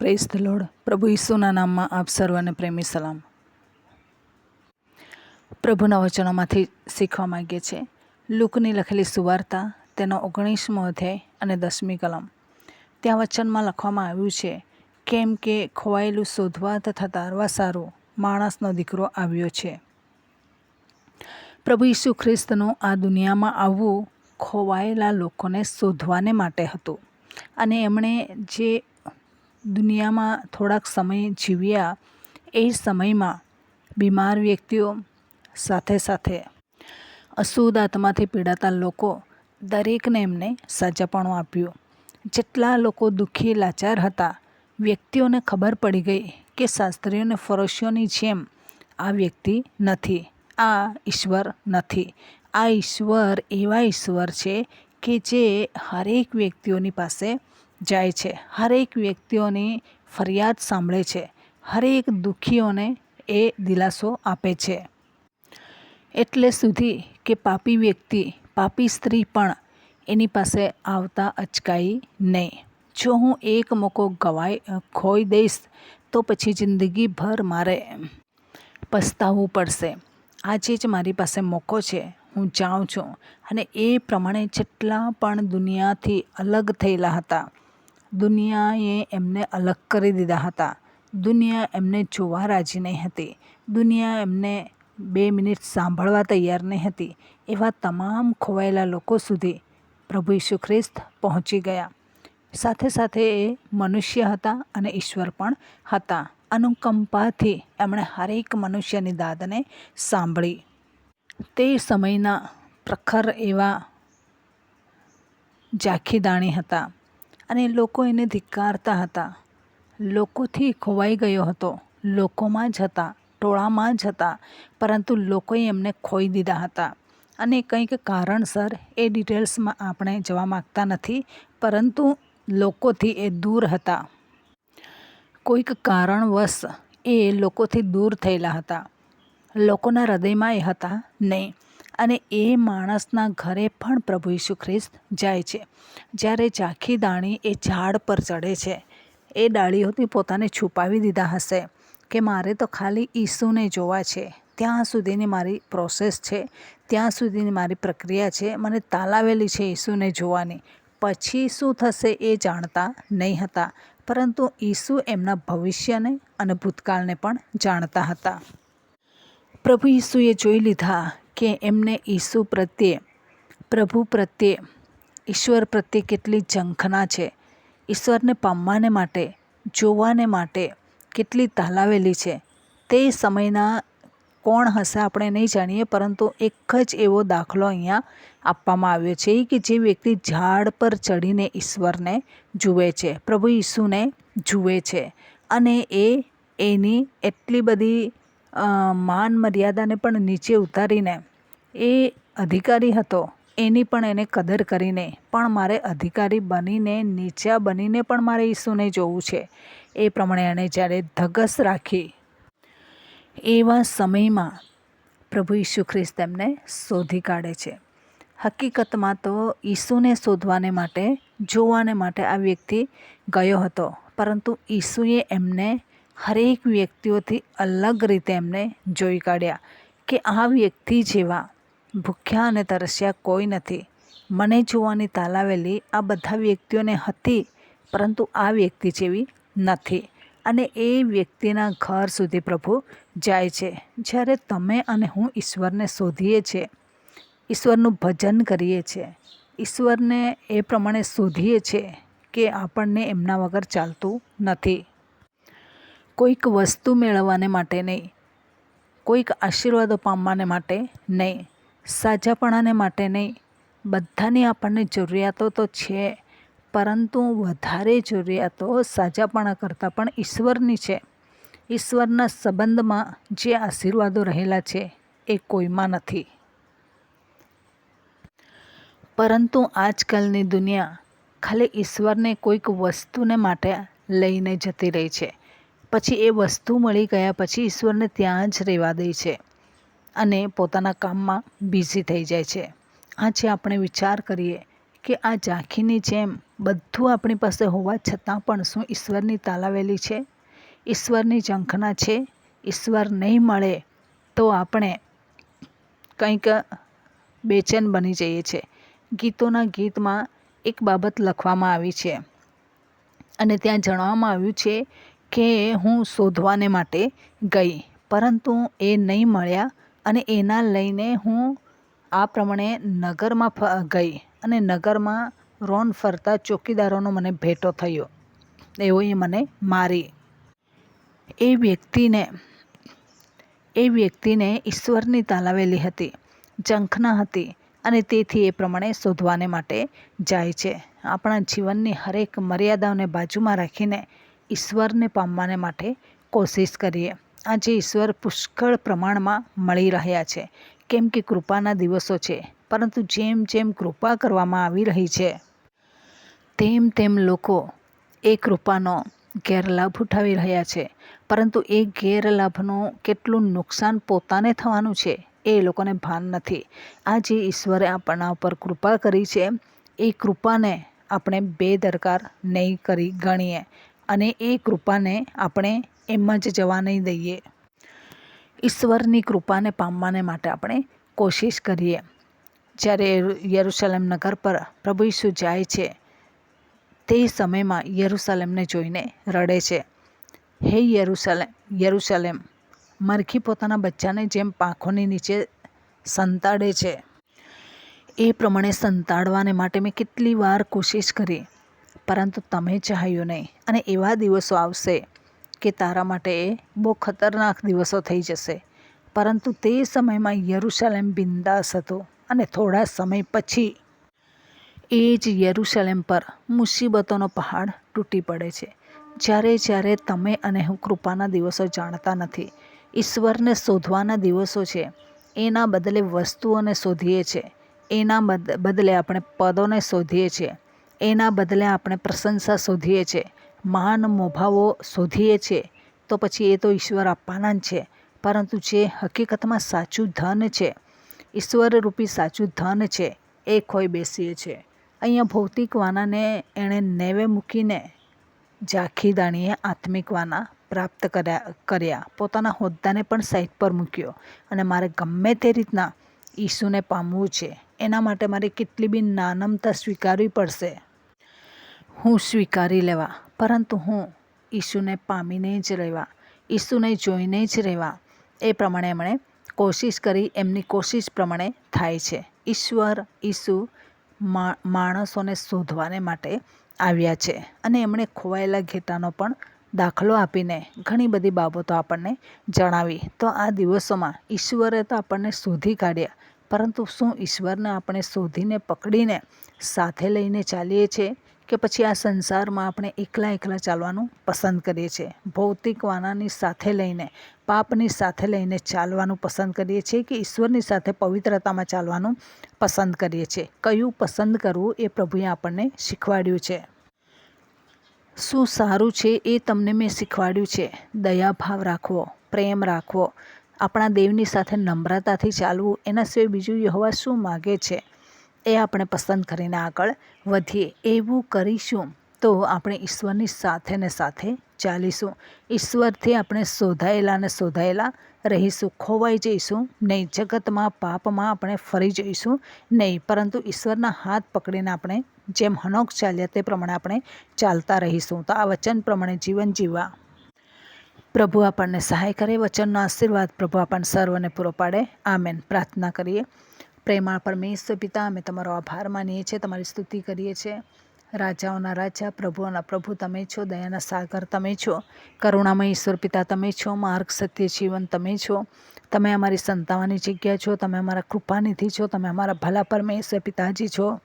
Press the load પ્રભુ ઈસુના નામમાં આપ સર્વને પ્રેમી સલામ. પ્રભુના વચનોમાંથી શીખવા માગીએ છીએ. લુકની લખેલી સુવાર્તા, તેનો ઓગણીસમો અધ્યાય અને દસમી કલમ. ત્યાં વચનમાં લખવામાં આવ્યું છે, કેમ કે ખોવાયેલું શોધવા તથા તારવા સારું માણસનો દીકરો આવ્યો છે. પ્રભુ ઈસુ ખ્રિસ્તનું આ દુનિયામાં આવવું ખોવાયેલા લોકોને શોધવાને માટે હતું. અને એમણે જે દુનિયામાં થોડાક સમય જીવ્યા એ સમયમાં બીમાર વ્યક્તિઓ સાથે સાથે અશુદ્ધ આત્માથી પીડાતા લોકો દરેકને એમને સાજાપણું આપ્યું. જેટલા લોકો દુઃખી, લાચાર હતા, વ્યક્તિઓને ખબર પડી ગઈ કે શાસ્ત્રીઓને ફરોશીઓની જેમ આ વ્યક્તિ નથી, આ ઈશ્વર નથી. આ ઈશ્વર એવા ઈશ્વર છે કે જે હરેક વ્યક્તિઓની પાસે જાય છે. હરેક વ્યક્તિઓની ફરિયાદ સાંભળે છે. હરેક દુઃખીઓને એ દિલાસો આપે છે. એટલે સુધી કે પાપી વ્યક્તિ, પાપી સ્ત્રી પણ એની પાસે આવતા અચકાઈ નહીં. જો હું એક મોકો ગવાય, ખોઈ દઈશ, તો પછી જિંદગીભર મારે પસ્તાવવું પડશે. આજે જ મારી પાસે મોકો છે. હું જાઉં છું. અને એ પ્રમાણે જેટલા પણ દુનિયાથી અલગ થયેલા હતા દુનિયાએ એમને અલગ કરી દીધા હતા. દુનિયા એમને જોવા રાજી નહીં હતી. દુનિયા એમને બે મિનિટ સાંભળવા તૈયાર નહીં હતી. એવા તમામ ખોવાયેલા લોકો સુધી પ્રભુ ઈસુ ખ્રિસ્ત પહોંચી ગયા. સાથે સાથે એ મનુષ્ય હતા અને ઈશ્વર પણ હતા. અનુકંપાથી એમણે હરેક મનુષ્યની દાદને સાંભળી. તે સમયના પ્રખર એવા ઝાંખીદાણી હતા. અને લોકો એને ધિક્કારતા હતા. લોકોથી ખોવાઈ ગયો હતો. લોકોમાં જ હતા. ટોળામાં જ હતા. પરંતુ લોકોએ એમને ખોઈ દીધા હતા. અને કંઈક કારણસર એ ડિટેલ્સમાં આપણે જવા માગતા નથી, પરંતુ લોકોથી એ દૂર હતા. કોઈક કારણવશ એ લોકોથી દૂર થયેલા હતા. લોકોના હૃદયમાં એ હતા, નહીં અને એ માણસના ઘરે પણ પ્રભુ ઈસુ ખ્રિસ્ત જાય છે. જ્યારે ઝાંખી દાણી એ ઝાડ પર ચડે છે, એ ડાળીઓથી પોતાને છુપાવી દીધા હશે કે મારે તો ખાલી ઈસુને જોવા છે. ત્યાં સુધીની મારી પ્રોસેસ છે, ત્યાં સુધીની મારી પ્રક્રિયા છે, મને તાલાવેલી છે ઈસુને જોવાની. પછી શું થશે એ જાણતા નહીં હતા, પરંતુ ઈસુ એમના ભવિષ્યને અને ભૂતકાળને પણ જાણતા હતા. પ્રભુ ઈસુએ જોઈ લીધા કે એમને ઈસુ પ્રત્યે, પ્રભુ પ્રત્યે, ઈશ્વર પ્રત્યે કેટલી ઝંખના છે. ઈશ્વરને પામવાને માટે, જોવાને માટે કેટલી તાલાવેલી છે. તે સમયના કોણ હશે આપણે નહીં જાણીએ, પરંતુ એક જ એવો દાખલો અહીંયા આપવામાં આવ્યો છે કે જે વ્યક્તિ ઝાડ પર ચડીને ઈશ્વરને જુએ છે, પ્રભુ ઈસુને જુએ છે. અને એ એની એટલી બધી માન મર્યાદાને પણ નીચે ઉતારીને એ અધિકારી હતો. એની પણ એને કદર કરીને પણ મારે અધિકારી બનીને, નીચા બનીને પણ મારે ઈસુને જોવું છે. એ પ્રમાણે એણે જ્યારે ધગસ રાખી એવા સમયમાં પ્રભુ ઈસુ ખ્રિસ્ત એમને શોધી કાઢે છે. હકીકતમાં તો ઈસુને શોધવાને માટે, જોવાને માટે આ વ્યક્તિ ગયો હતો. પરંતુ ઈસુએ એમને હરેક વ્યક્તિઓથી અલગ રીતે એમને જોઈ કાઢ્યા કે આ વ્યક્તિ જેવા ભૂખ્યા અને તરસ્યા કોઈ નથી. મને જોવાની તાલાવેલી આ બધા વ્યક્તિઓને હતી, પરંતુ આ વ્યક્તિ જેવી નથી. અને એ વ્યક્તિના ઘર સુધી પ્રભુ જાય છે. જ્યારે તમે અને હું ઈશ્વરને શોધીએ છીએ ઈશ્વરનું ભજન કરીએ છીએ ઈશ્વરને એ પ્રમાણે શોધીએ છીએ કે આપણને એમના વગર ચાલતું નથી. કોઈક વસ્તુ મેળવવાને માટે નહીં. કોઈક આશીર્વાદો પામવાને માટે નહીં. સાજાપણાને માટે નહીં. બધાની આપણને જરૂરિયાતો તો છે, પરંતુ વધારે જરૂરિયાતો સાજાપણા કરતાં પણ ઈશ્વરની છે. ઈશ્વરના સંબંધમાં જે આશીર્વાદો રહેલા છે એ કોઈમાં નથી. પરંતુ આજકાલની દુનિયા ખાલી ઈશ્વરને કોઈક વસ્તુને માટે લઈને જતી રહી છે. પછી એ વસ્તુ મળી ગયા પછી ઈશ્વરને ત્યાં જ રહેવા દે છે અને પોતાના કામમાં બિઝી થઈ જાય છે. આજે આપણે વિચાર કરીએ કે આ ઝાંખીની જેમ બધું આપણી પાસે હોવા છતાં પણ શું ઈશ્વરની તાલાવેલી છે? ઈશ્વરની ઝંખના છે? ઈશ્વર નહીં મળે તો આપણે કંઈક બેચેન બની જઈએ છીએ ગીતોના ગીતમાં એક બાબત લખવામાં આવી છે અને ત્યાં જણાવવામાં આવ્યું છે કે હું શોધવાને માટે ગઈ, પરંતુ એ નહીં મળ્યા અને એના લઈને હું આ પ્રમાણે નગરમાં ગઈ અને નગરમાં રોન ફરતા ચોકીદારોનો મને ભેટો થયો. એઓએ મને મારી. એ વ્યક્તિને એ વ્યક્તિને ઈશ્વરની તાલાવેલી હતી, ઝંખના હતી અને તેથી એ પ્રમાણે શોધવાને માટે જાય છે. આપણા જીવનની હરેક મર્યાદાઓને બાજુમાં રાખીને ઈશ્વરને પામવાને માટે કોશિશ કરીએ. આજે ઈશ્વર પુષ્કળ પ્રમાણમાં મળી રહ્યા છે. કેમ કે કૃપાના દિવસો છે, પરંતુ જેમ જેમ કૃપા કરવામાં આવી રહી છે, તેમ તેમ લોકો એ કૃપાનો ગેરલાભ ઉઠાવી રહ્યા છે. પરંતુ એ ગેરલાભનું કેટલું નુકસાન પોતાને થવાનું છે, એ લોકોને ભાન નથી. આ જે ઈશ્વરે આપણા ઉપર કૃપા કરી છે. એ કૃપાને આપણે બેદરકાર નહીં કરી ગણીએ. અને એ કૃપાને આપણે એમ જ જવા નહીં દઈએ. ઈશ્વરની કૃપાને પામવાને માટે આપણે કોશિશ કરીએ. જ્યારે યરુશલેમ નગર પર પ્રભુ ઈસુ જાય છે, તે સમયમાં યરુશલેમને જોઈને રડે છે. હે યરુશલેમ યરુશલેમ મરખી પોતાના બચ્ચાને જેમ પાંખોની નીચે સંતાડે છે. એ પ્રમાણે સંતાડવાને માટે મેં કેટલી વાર કોશિશ કરી. પરંતુ તમે ચાહ્યું નહીં. અને એવા દિવસો આવશે કે તારા માટે એ બહુ ખતરનાક દિવસો થઈ જશે. પરંતુ તે સમયમાં યરુશલેમ બિંદાસ હતો અને થોડા સમય પછી એ જ યરુશલેમ પર મુસીબતોનો પહાડ તૂટી પડે છે. જ્યારે જ્યારે તમે અને હું કૃપાના દિવસો જાણતા નથી. ઈશ્વરને શોધવાના દિવસો છે. એના બદલે વસ્તુઓને શોધીએ છીએ એના બદલે આપણે પદોને શોધીએ છીએ એના બદલે આપણે પ્રશંસા શોધીએ છીએ. માન મોભાવો શોધીએ છીએ તો પછી એ તો ઈશ્વર આપવાના જ છે. પરંતુ જે હકીકતમાં સાચું ધન છે ઈશ્વરરૂપી સાચું ધન છે, એ ખોઈ બેસીએ છીએ. અહીંયા ભૌતિક વાનાને એણે નેવે મૂકીને ઝાંખી દાણીએ આત્મિક વાના પ્રાપ્ત કર્યા કર્યા. પોતાના હોદ્દાને પણ સાઈડ પર મૂક્યો. અને મારે ગમે તે રીતના ઈસુને પામવું છે. એના માટે મારે કેટલી બી નાનમતા સ્વીકારવી પડશે. હું સ્વીકારી લેવા, પરંતુ હું ઈસુને પામીને જ રહેવા, ઈસુને જોઈને જ રહેવા. એ પ્રમાણે એમણે કોશિશ કરી, એમની કોશિશ પ્રમાણે થાય છે. ઈશ્વર ઈસુ માણસોને શોધવાને માટે આવ્યા છે અને એમણે ખોવાયેલા ઘેટાનો પણ દાખલો આપીને ઘણી બધી બાબતો આપણને જણાવી. તો આ દિવસોમાં ઈશ્વરે તો આપણને શોધી કાઢ્યા, પરંતુ શું ઈશ્વરને આપણે શોધીને પકડીને સાથે લઈને ચાલીએ છીએ? કે પછી આ સંસારમાં આપણે એકલા એકલા ચાલવાનું પસંદ કરીએ છીએ. ભૌતિક વાનાની સાથે લઈને, પાપની સાથે લઈને ચાલવાનું પસંદ કરીએ છીએ કે ઈશ્વરની સાથે પવિત્રતામાં ચાલવાનું પસંદ કરીએ છીએ. કયું પસંદ કરવું એ પ્રભુએ આપણને શીખવાડ્યું છે. શું સારું છે એ તમને મેં શીખવાડ્યું છે. દયાભાવ રાખવો, પ્રેમ રાખવો, આપણા દેવની સાથે નમ્રતાથી ચાલવું, એના સિવાય બીજું યહોવા શું માગે છે? એ આપણે પસંદ કરીને આગળ વધીએ. એવું કરીશું તો આપણે ઈશ્વરની સાથે ને સાથે ચાલીશું. ઈશ્વરથી આપણે શોધાયેલા ને શોધાયેલા રહીશું. ખોવાઈ જઈશું. નહીં, જગતમાં, પાપમાં આપણે ફરી જઈશું નહીં. પરંતુ ઈશ્વરના હાથ પકડીને આપણે જેમ હનોક ચાલ્યા તે પ્રમાણે આપણે ચાલતા રહીશું. તો આ વચન પ્રમાણે જીવન જીવવા. પ્રભુ આપણને સહાય કરે. વચનનો આશીર્વાદ પ્રભુ આપણને સર્વને પૂરો પાડે. આમેન. પ્રાર્થના કરીએ. પ્રેમાળ પરમેશ્વર પિતા, અમે તમારો આભાર માનીએ છીએ, તમારી સ્તુતિ કરીએ છીએ. રાજાઓના રાજા, પ્રભુઓના પ્રભુ તમે છો, દયાના સાગર તમે છો, કરુણામય ઈશ્વર પિતા તમે છો, માર્ગ, સત્ય, જીવન તમે છો. તમે અમારી સંતાવાની જગ્યા છો, તમે અમારા કૃપાનિધિ છો, તમે અમારા ભલા પરમેશ્વર પિતાજી છો.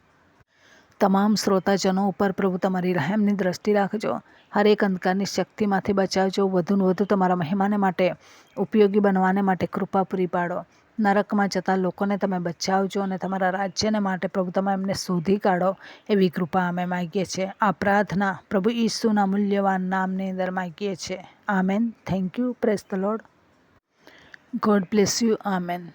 તમામ શ્રોતાજનો ઉપર પ્રભુ તમારી રહેમની દ્રષ્ટિ રાખજો. હરેક અંધકારની શક્તિમાંથી બચાવજો. વધુને વધુ તમારા મહેમાને માટે, ઉપયોગી બનવાને માટે કૃપા પૂરી પાડો. નરકમાં જતા લોકોને તમે બચાવજો અને તમારા રાજ્યને માટે પ્રભુ તમે એમને શોધી કાઢો એવી કૃપા અમે માગીએ છીએ. આ પ્રાર્થના પ્રભુ ઈસુના મૂલ્યવાન નામની અંદર માગીએ છીએ. Amen. Thank you. Praise the Lord God bless you. Amen.